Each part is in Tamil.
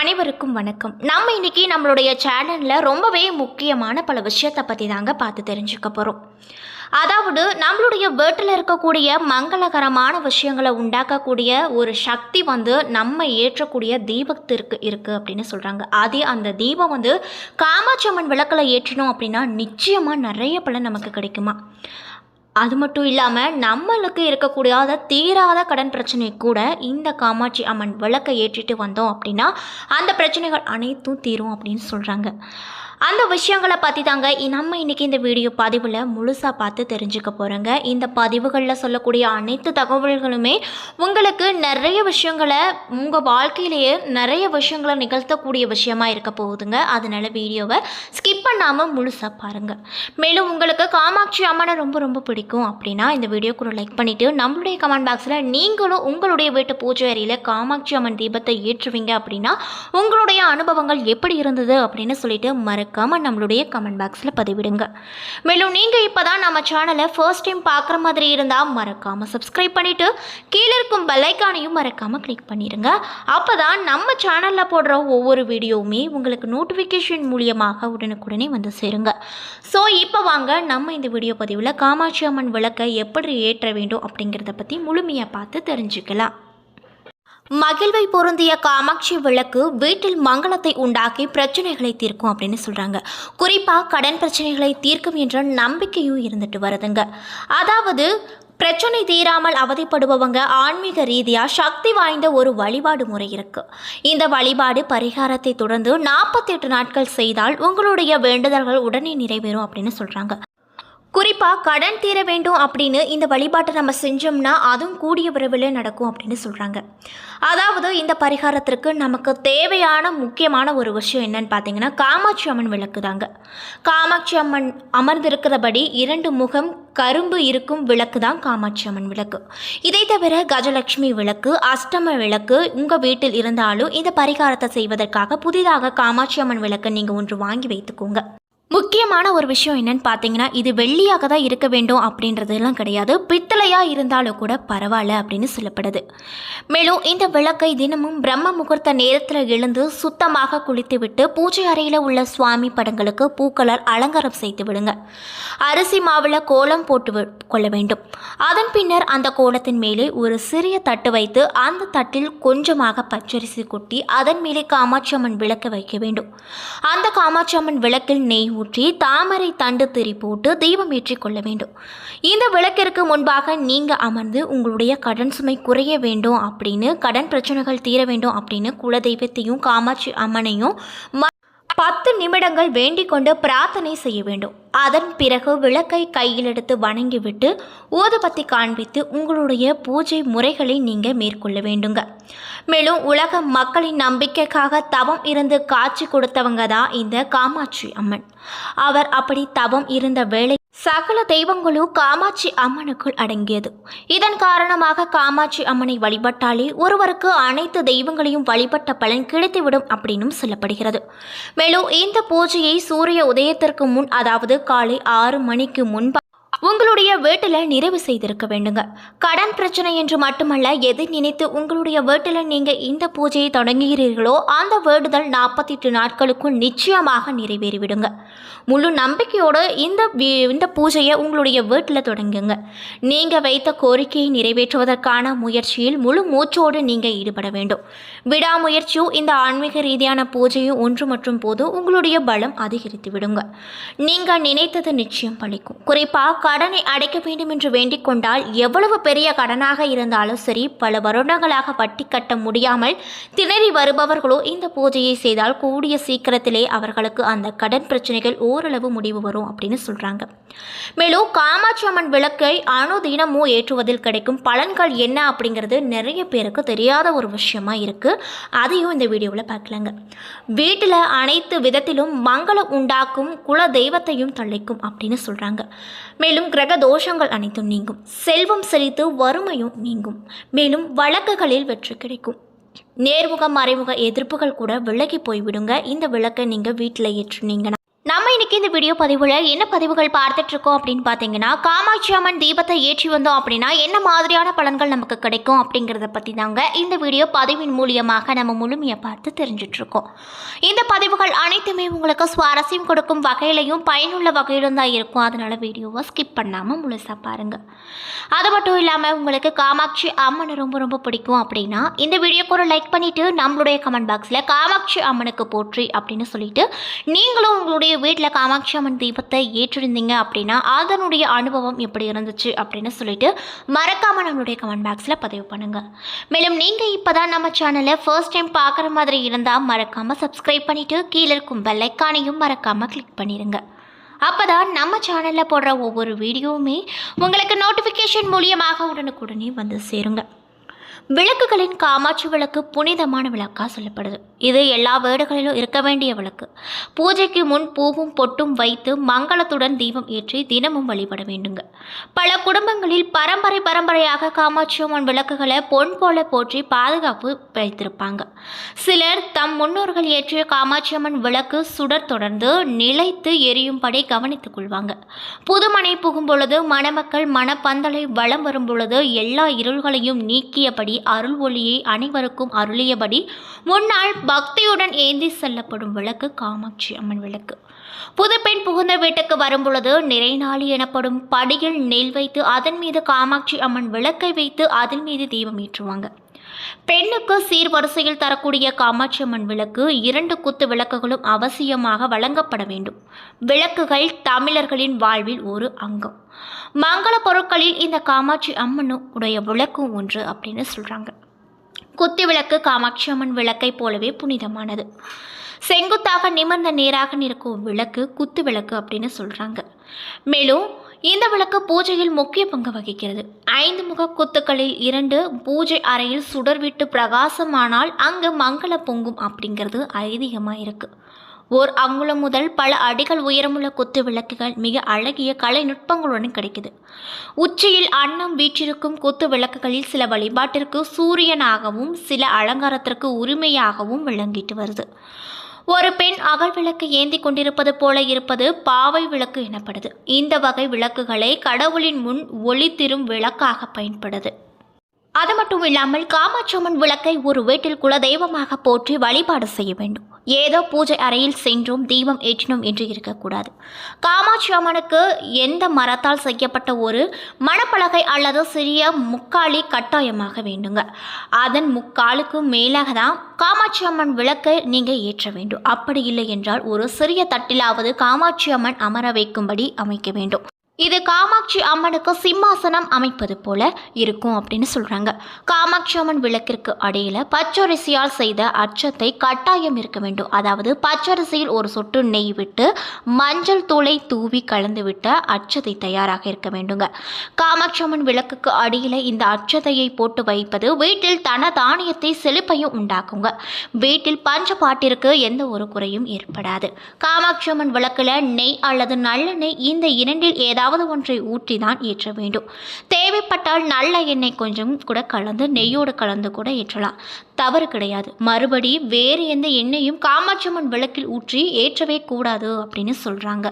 அனைவருக்கும் வணக்கம். நம்ம இன்னைக்கு நம்மளுடைய சேனலில் ரொம்பவே முக்கியமான பல விஷயத்தை பற்றி தாங்க பார்த்து தெரிஞ்சுக்க போகிறோம் அதாவது நம்மளுடைய வீட்டில் இருக்கக்கூடிய மங்களகரமான விஷயங்களை உண்டாக்கக்கூடிய ஒரு சக்தி வந்து நம்ம ஏற்றக்கூடிய தீபத்திற்கு இருக்குது அப்படின்னு சொல்கிறாங்க அதே அந்த தீபம் வந்து காமாட்சி அம்மன் விளக்கில் ஏற்றினோம் அப்படின்னா நிச்சயமாக நிறைய பலன் நமக்கு கிடைக்குமா? அது மட்டும் இல்லாமல் நம்மளுக்கு இருக்கக்கூடாத தீராத கடன் பிரச்சனை கூட இந்த காமாட்சி அம்மன் விளக்கை ஏற்றிட்டு வந்தோம் அப்படின்னா அந்த பிரச்சனைகள் அனைத்தும் தீரும் அப்படின்னு சொல்கிறாங்க அந்த விஷயங்களை பற்றி தாங்க நம்ம இன்றைக்கி இந்த வீடியோ பதிவில் முழுசாக பார்த்து தெரிஞ்சுக்க போகிறோங்க இந்த பதிவுகளில் சொல்லக்கூடிய அனைத்து தகவல்களுமே உங்களுக்கு நிறைய விஷயங்களை உங்கள் வாழ்க்கையிலேயே நிறைய விஷயங்களை நிகழ்த்தக்கூடிய விஷயமா இருக்க போகுதுங்க. அதனால் வீடியோவை ஸ்கிப் பண்ணாமல் முழுசாக பாருங்கள் மேலும் உங்களுக்கு காமாட்சி அம்மனை ரொம்ப ரொம்ப பிடிக்கும் அப்படின்னா இந்த வீடியோக்கு லைக் பண்ணிவிட்டு நம்மளுடைய கமெண்ட் பாக்ஸில் நீங்களும் உங்களுடைய வீட்டு பூஜை அறையில் காமாட்சி அம்மன் தீபத்தை ஏற்றுவீங்க அப்படின்னா உங்களுடைய அனுபவங்கள் எப்படி இருந்தது அப்படின்னு சொல்லிட்டு மறக்காமல் நம்மளுடைய கமெண்ட் பாக்ஸில் பதிவிடுங்க. மேலும் நீங்கள் இப்போ தான் நம்ம சேனலை ஃபர்ஸ்ட் டைம் பார்க்குற மாதிரி இருந்தால் மறக்காமல் சப்ஸ்கிரைப் பண்ணிவிட்டு கீழே இருக்கும் பெல்லைக்கானையும் மறக்காமல் கிளிக் பண்ணிடுங்க அப்போ தான் நம்ம சேனலில் போடுற ஒவ்வொரு வீடியோவுமே உங்களுக்கு நோட்டிஃபிகேஷன் மூலியமாக உடனுக்குடனே வந்து சேருங்க. ஸோ இப்போ வாங்க நம்ம இந்த வீடியோ பதிவில் காமாட்சி அம்மன் விளக்கை எப்படி ஏற்ற வேண்டும் அப்படிங்கிறத பற்றி முழுமையாக பார்த்து தெரிஞ்சுக்கலாம். மகிழ்வை பொருந்திய காமாட்சி விளக்கு வீட்டில் மங்களத்தை உண்டாக்கி பிரச்சனைகளை தீர்க்கும் அப்படின்னு சொல்கிறாங்க குறிப்பாக கடன் பிரச்சனைகளை தீர்க்கும் என்ற நம்பிக்கையும் இருந்துட்டு வருதுங்க. அதாவது பிரச்சனை தீராமல் அவதிப்படுபவங்க ஆன்மீக ரீதியாக சக்தி வாய்ந்த ஒரு வழிபாடு முறை இருக்கு. இந்த வழிபாடு பரிகாரத்தை தொடர்ந்து நாற்பத்தெட்டு நாட்கள் செய்தால் உங்களுடைய வேண்டுதல்கள் உடனே நிறைவேறும் அப்படின்னு சொல்கிறாங்க குறிப்பாக கடன் தீர வேண்டும் அப்படின்னு இந்த வழிபாட்டை நம்ம செஞ்சோம்னா அதுவும் கூடிய விரைவில் நடக்கும் அப்படின்னு சொல்கிறாங்க அதாவது இந்த பரிகாரத்திற்கு நமக்கு தேவையான முக்கியமான ஒரு விஷயம் என்னன்னு பார்த்தீங்கன்னா காமாட்சி அம்மன் விளக்கு தாங்க. காமாட்சி அம்மன் அமர்ந்திருக்கிறபடி இரண்டு முகம் கரும்பு இருக்கும் விளக்கு தான் காமாட்சி அம்மன் விளக்கு. இதை தவிர கஜலட்சுமி விளக்கு அஷ்டம விளக்கு உங்கள் வீட்டில் இருந்தாலும் இந்த பரிகாரத்தை செய்வதற்காக புதிதாக காமாட்சி அம்மன் விளக்கு நீங்கள் ஒன்று வாங்கி வைத்துக்கோங்க. முக்கியமான ஒரு விஷயம் என்னன்னு பார்த்தீங்கன்னா இது வெள்ளியாக தான் இருக்க வேண்டும் அப்படின்றதெல்லாம் கிடையாது. பித்தளையாக இருந்தாலும் கூட பரவாயில்ல அப்படின்னு சொல்லப்படுது. மேலும் இந்த விளக்கை தினமும் பிரம்ம முகூர்த்த நேரத்தில் எழுந்து சுத்தமாக குளித்துவிட்டு பூஜை அறையில் உள்ள சுவாமி படங்களுக்கு பூக்களால் அலங்காரம் செய்து விடுங்க. அரிசி மாவில் கோலம் போட்டு கொள்ள வேண்டும். அதன் பின்னர் அந்த கோலத்தின் மேலே ஒரு சிறிய தட்டு வைத்து அந்த தட்டில் கொஞ்சமாக பச்சரிசி கொட்டி அதன் மேலே காமாட்சி அம்மன் விளக்கு வைக்க வேண்டும். அந்த காமாட்சி அம்மன் விளக்கில் நெய் ஊற்றி தாமரை தண்டு திரி போட்டு தீபம் ஏற்றிக்கொள்ள வேண்டும். இந்த விளக்கிற்கு முன்பாக நீங்கள் அமர்ந்து உங்களுடைய கடன் சுமை குறைய வேண்டும் அப்படின்னு கடன் பிரச்சனைகள் தீர வேண்டும் அப்படின்னு குலதெய்வத்தையும் காமாட்சி அம்மனையும் பத்து நிமிடங்கள் வேண்டிக் கொண்டு பிரார்த்தனை செய்ய வேண்டும். அதன் பிறகு விளக்கை கையில் எடுத்து வணங்கிவிட்டு ஊதுபத்தி காண்பித்து உங்களுடைய பூஜை முறைகளை நீங்கள் மேற்கொள்ள வேண்டுங்க. மேலும் உலக மக்களின் நம்பிக்கைக்காக தவம் இருந்து காட்சி கொடுத்தவங்க தான் இந்த காமாட்சி அம்மன். அவர் அப்படி தவம் இருந்த வேலை சகல தெய்வங்களும் காமாட்சி அம்மனுக்குள் அடங்கியது. இதன் காரணமாக காமாட்சி அம்மனை வழிபட்டாலே ஒருவருக்கு அனைத்து தெய்வங்களையும் வழிபட்ட பலன் கிடைத்துவிடும் அப்படின்னும் சொல்லப்படுகிறது. மேலும் இந்த பூஜையை சூரிய உதயத்திற்கு முன் அதாவது காலை ஆறு மணிக்கு முன்பு உங்களுடைய வீட்டில் நிறைவு செய்திருக்க வேண்டுங்க. கடன் பிரச்சனை என்று மட்டுமல்ல எதை நினைத்து உங்களுடைய வீட்டில் நீங்கள் இந்த பூஜையை தொடங்குகிறீர்களோ அந்த வேண்டுதல் நாற்பத்தி எட்டு நாட்களுக்குள் நிச்சயமாக நிறைவேறிவிடுங்க. முழு நம்பிக்கையோடு இந்த இந்த பூஜையை உங்களுடைய வீட்டில் தொடங்குங்க. நீங்கள் வைத்த கோரிக்கையை நிறைவேற்றுவதற்கான முயற்சியில் முழு மூச்சோடு நீங்கள் ஈடுபட வேண்டும். விடாமுயற்சியும் இந்த ஆன்மீக ரீதியான பூஜையும் ஒன்று மற்றும் போது உங்களுடைய பலம் அதிகரித்து விடுங்க நீங்கள் நினைத்தது நிச்சயம் பழிக்கும் குறிப்பாக கடனை அடைக்க வேண்டும் என்று வேண்டிக் கொண்டால் எவ்வளவு பெரிய கடனாக இருந்தாலும் சரி பல வருடங்களாக வட்டி கட்ட முடியாமல் திணறி வருபவர்களோ இந்த பூஜையை செய்தால் கூடிய சீக்கிரத்திலே அவர்களுக்கு அந்த கடன் பிரச்சனைகள் ஓரளவு முடிவு வரும் அப்படின்னு சொல்றாங்க. மேலும் காமாட்சி அம்மன் விளக்கை அணுதினமும் ஏற்றுவதில் கிடைக்கும் பலன்கள் என்ன அப்படிங்கிறது நிறைய பேருக்கு தெரியாத ஒரு விஷயமா இருக்கு. அதையும் இந்த வீடியோவில் பார்க்கலாங்க. வீட்டில் அனைத்து விதத்திலும் மங்களம் உண்டாக்கும் குல தெய்வத்தையும் தள்ளிக்கும் அப்படின்னு சொல்றாங்க. மேலும் கிரக தோஷங்கள் அனைத்தும் நீங்கும். செல்வம் செழித்து வறுமையும் நீங்கும். மேலும் வழக்குகளில் வெற்றி கிடைக்கும். நேர்முக மறைமுக எதிர்ப்புகள் கூட விலகி போய்விடுங்க. இந்த விளக்கை நீங்கள் வீட்டில் ஏற்றுனீங்கன்னா நம்ம இன்னைக்கு இந்த வீடியோ பதிவில் என்ன பதிவுகள் பார்த்துட்டு இருக்கோம் அப்படின்னு பார்த்தீங்கன்னா காமாட்சி அம்மன் தீபத்தை ஏற்றி வந்தோம் அப்படின்னா என்ன மாதிரியான பலன்கள் நமக்கு கிடைக்கும் அப்படிங்கிறத பற்றி தாங்க இந்த வீடியோ பதிவின் மூலியமாக நம்ம முழுமையாக பார்த்து தெரிஞ்சுட்டு இருக்கோம். இந்த பதிவுகள் அனைத்துமே உங்களுக்கு சுவாரஸ்யம் கொடுக்கும் வகையிலையும் பயனுள்ள வகையிலும் தான் இருக்கும். அதனால வீடியோவை ஸ்கிப் பண்ணாமல் முழுசாக பாருங்கள் அது மட்டும் இல்லாமல் உங்களுக்கு காமாட்சி அம்மனை ரொம்ப ரொம்ப பிடிக்கும் அப்படின்னா இந்த வீடியோக்கு ஒரு லைக் பண்ணிவிட்டு நம்மளுடைய கமெண்ட் பாக்ஸில் காமாட்சி அம்மனுக்கு போற்றி அப்படின்னு சொல்லிட்டு நீங்களும் உங்களுடைய வீட்டில் காமாட்சி அம்மன் தீபத்தை ஏற்றிருந்தீங்க அப்படின்னா அதனுடைய அனுபவம் எப்படி இருந்துச்சு அப்படின்னு சொல்லிட்டு மறக்காமல் நம்மளுடைய கமெண்ட் பாக்ஸில் பதிவு பண்ணுங்கள் மேலும் நீங்கள் இப்போ தான் நம்ம சேனலை ஃபர்ஸ்ட் டைம் பார்க்குற மாதிரி இருந்தால் மறக்காமல் சப்ஸ்கிரைப் பண்ணிவிட்டு கீழே இருக்கும் பெல்லைக்கானையும் மறக்காமல் கிளிக் பண்ணிடுங்க அப்போ தான் நம்ம சேனலில் போடுற ஒவ்வொரு வீடியோவுமே உங்களுக்கு நோட்டிஃபிகேஷன் மூலியமாக உடனுக்குடனே வந்து சேருங்க. விளக்குகளின் காமாட்சி விளக்கு புனிதமான விளக்காக சொல்லப்படுது. இது எல்லா வீடுகளிலும் இருக்க வேண்டிய விளக்கு. பூஜைக்கு முன் பூவும் பொட்டும் வைத்து மங்களத்துடன் தீபம் ஏற்றி தினமும் வழிபட வேண்டுங்க. பல குடும்பங்களில் பரம்பரை பரம்பரையாக காமாட்சி அம்மன் விளக்குகளை பொன் போல போற்றி பாதுகாப்பு வைத்திருப்பாங்க. சிலர் தம் முன்னோர்கள் ஏற்றிய காமாட்சி அம்மன் விளக்கு சுடர் தொடர்ந்து நிலைத்து எரியும்படி கவனித்துக் கொள்வாங்க. புதுமனை புகும் பொழுது மணமக்கள் மணப்பந்தலை வலம் வரும் பொழுது எல்லா இருள்களையும் நீக்கியபடி அருள் ஒளியை அனைவருக்கும் அருளியபடி முன்னால் பக்தியுடன் ஏந்தி செல்லப்படும் விளக்கு காமாட்சி அம்மன் விளக்கு. புதுப்பெண் புகுந்த வீட்டுக்கு வரும்பொழுது நிறைநாளி எனப்படும் படியில் நெல் வைத்து அதன் மீது காமாட்சி அம்மன் விளக்கை வைத்து அதன் மீது தீபம் ஏற்றுவாங்க. பெண்ணுக்கு சீர்வரிசையில் தரக்கூடிய காமாட்சி அம்மன் விளக்கு இரண்டு குத்து விளக்குகளும் அவசியமாக வழங்கப்பட வேண்டும். விளக்குகள் தமிழர்களின் வாழ்வில் ஒரு அங்கம். மங்கள பொருட்களில் இந்த காமாட்சி அம்மனும் உடைய விளக்கும் ஒன்று அப்படின்னு சொல்கிறாங்க குத்து விளக்கு காமாட்சி அம்மன் விளக்கை போலவே புனிதமானது. செங்குத்தாக நிமிர்ந்த நேராக நிற்கும் விளக்கு குத்து விளக்கு அப்படின்னு சொல்கிறாங்க மேலும் இந்த விளக்கு பூஜையில் முக்கிய பங்கு வகிக்கிறது. ஐந்து முக குத்துக்களில் இரண்டு பூஜை அறையில் சுடர்விட்டு பிரகாசமானால் அங்கு மங்கள பொங்கும் அப்படிங்கிறது ஐதீகமாக இருக்குது ஓர் அங்குலம் முதல் பல அடிகள் உயரமுள்ள குத்து விளக்குகள் மிக அழகிய கலை நுட்பங்களுடன் கிடைக்குது. உச்சியில் அன்னம் வீற்றிருக்கும் குத்து விளக்குகளில் சில வழிபாட்டிற்கு சூரியனாகவும் சில அலங்காரத்திற்கு உரிமையாகவும் விளங்கிட்டு வருது. ஒரு பெண் அகல் விளக்கு ஏந்தி கொண்டிருப்பது போல இருப்பது பாவை விளக்கு எனப்படுது. இந்த வகை விளக்குகளை கடவுளின் முன் ஒளித்திரும் விளக்காக பயன்படுது. அது மட்டும் இல்லாமல் காமாட்சம்மன் விளக்கை ஒரு வீட்டில் குலதெய்வமாக போற்றி வழிபாடு செய்ய வேண்டும். ஏதோ பூஜை அறையில் சென்றோம் தீபம் ஏற்றினோம் என்று இருக்கக்கூடாது. காமாட்சி அம்மனுக்கு எந்த மரத்தால் செய்யப்பட்ட ஒரு மணப்பலகை அல்லது சிறிய முக்காலி கட்டாயமாக வேண்டுங்க. அதன் முக்காலுக்கும் மேலாக தான் காமாட்சி அம்மன் விளக்கை நீங்கள் ஏற்ற வேண்டும். அப்படி இல்லை என்றால் ஒரு சிறிய தட்டிலாவது காமாட்சி அம்மன் அமர வைக்கும்படி அமைக்க வேண்டும். இது காமாட்சி அம்மனுக்கு சிம்மாசனம் அமைப்பது போல இருக்கும் அப்படின்னு சொல்கிறாங்க காமாட்சி அம்மன் விளக்கிற்கு அடியில் பச்சரிசியால் செய்த அச்சத்தை கட்டாயம் இருக்க வேண்டும். அதாவது பச்சரிசியில் ஒரு சொட்டு நெய் விட்டு மஞ்சள் தூளை தூவி கலந்து விட்ட தயாராக இருக்க வேண்டுங்க. காமாட்சி அம்மன் விளக்குக்கு அடியில் இந்த அச்சதையை போட்டு வைப்பது வீட்டில் தன தானியத்தை செழிப்பையும் உண்டாக்குங்க. வீட்டில் பஞ்சபாட்டிற்கு எந்த ஒரு குறையும் ஏற்படாது. காமாட்சி அம்மன் விளக்கில் நெய் அல்லது நல்லெண்ணெய் இந்த இரண்டில் ஏதாவது ஏதாவது ஒன்றை ஊற்றி தான் ஏற்ற வேண்டும். தேவைப்பட்டால் நல்ல எண்ணெய் கொஞ்சம் கூட கலந்து நெய்யோடு கலந்து கூட ஏற்றலாம். தவறு கிடையாது. மறுபடி வேறு எந்த எண்ணெயும் காமாட்சியம்மன் விளக்கில் ஊற்றி ஏற்றவே கூடாது அப்படின்னு சொல்கிறாங்க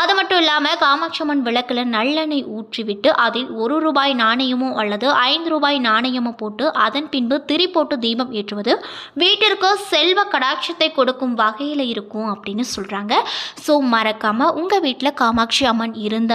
அது மட்டும் இல்லாமல் காமாட்சியம்மன் விளக்கில் நல்லெண்ணெய் ஊற்றிவிட்டு அதில் ஒரு ரூபாய் நாணயமோ அல்லது ஐந்து ரூபாய் நாணயமோ போட்டு அதன் பின்பு திரி போட்டு தீபம் ஏற்றுவது வீட்டிற்கு செல்வ கடாட்சத்தை கொடுக்கும் வகையில் இருக்கும் அப்படின்னு சொல்கிறாங்க ஸோ மறக்காமல் உங்கள் வீட்டில் காமாட்சி அம்மன் இருந்த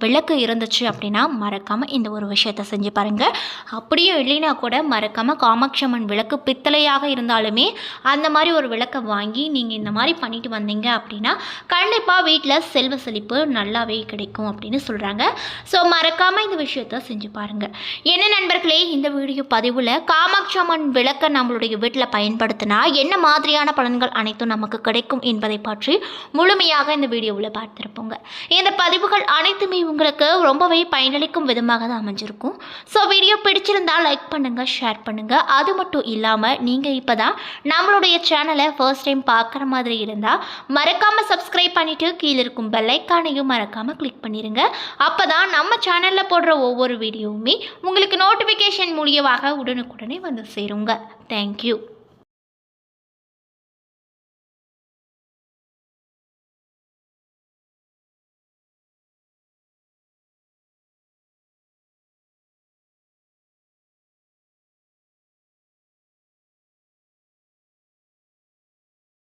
விளக்கு இருந்துச்சு அப்படின்னா மறக்காமல் இந்த ஒரு விஷயத்தை செஞ்சு பாருங்கள் அப்படியும் இல்லைனா கூட மறக்காமல் காமாட்சியம்மன் விளக்கு பித்தளையாக இருந்தாலுமே அந்த மாதிரி ஒரு விளக்கை வாங்கி நீங்கள் இந்த மாதிரி பண்ணிட்டு வந்தீங்க அப்படின்னா கண்டிப்பாக வீட்டில் செல்வ செழிப்பு நல்லாவே கிடைக்கும் அப்படின்னு சொல்கிறாங்க ஸோ மறக்காமல் இந்த விஷயத்த செஞ்சு பாருங்கள் என்ன நண்பர்களே இந்த வீடியோ பதிவில் காமாட்சியம்மன் விளக்கை நம்மளுடைய வீட்டில் பயன்படுத்தினா என்ன மாதிரியான பலன்கள் அனைத்தும் நமக்கு கிடைக்கும் என்பதை பற்றி முழுமையாக இந்த வீடியோவில் பார்த்துருப்போங்க. இந்த பதிவுகள் அனைத்துமே உங்களுக்கு ரொம்பவே பயனளிக்கும் விதமாக தான் அமைஞ்சிருக்கும். ஸோ வீடியோ பிடிச்சிருந்தால் லைக் பண்ணுங்கள் ஷேர் பண்ணுங்கள் அது மட்டும் இல்லாமல் நீங்கள் இப்போ தான் நம்மளுடைய சேனலை ஃபர்ஸ்ட் டைம் பார்க்குற மாதிரி இருந்தால் மறக்காமல் சப்ஸ்கிரைப் பண்ணிவிட்டு கீழே இருக்கும் பெல்லைக்கானையும் மறக்காமல் கிளிக் பண்ணிடுங்க அப்போ தான் நம்ம சேனலில் போடுற ஒவ்வொரு வீடியோவுமே உங்களுக்கு நோட்டிஃபிகேஷன் மூலியமாக உடனுக்குடனே வந்து சேருங்க. தேங்க்யூ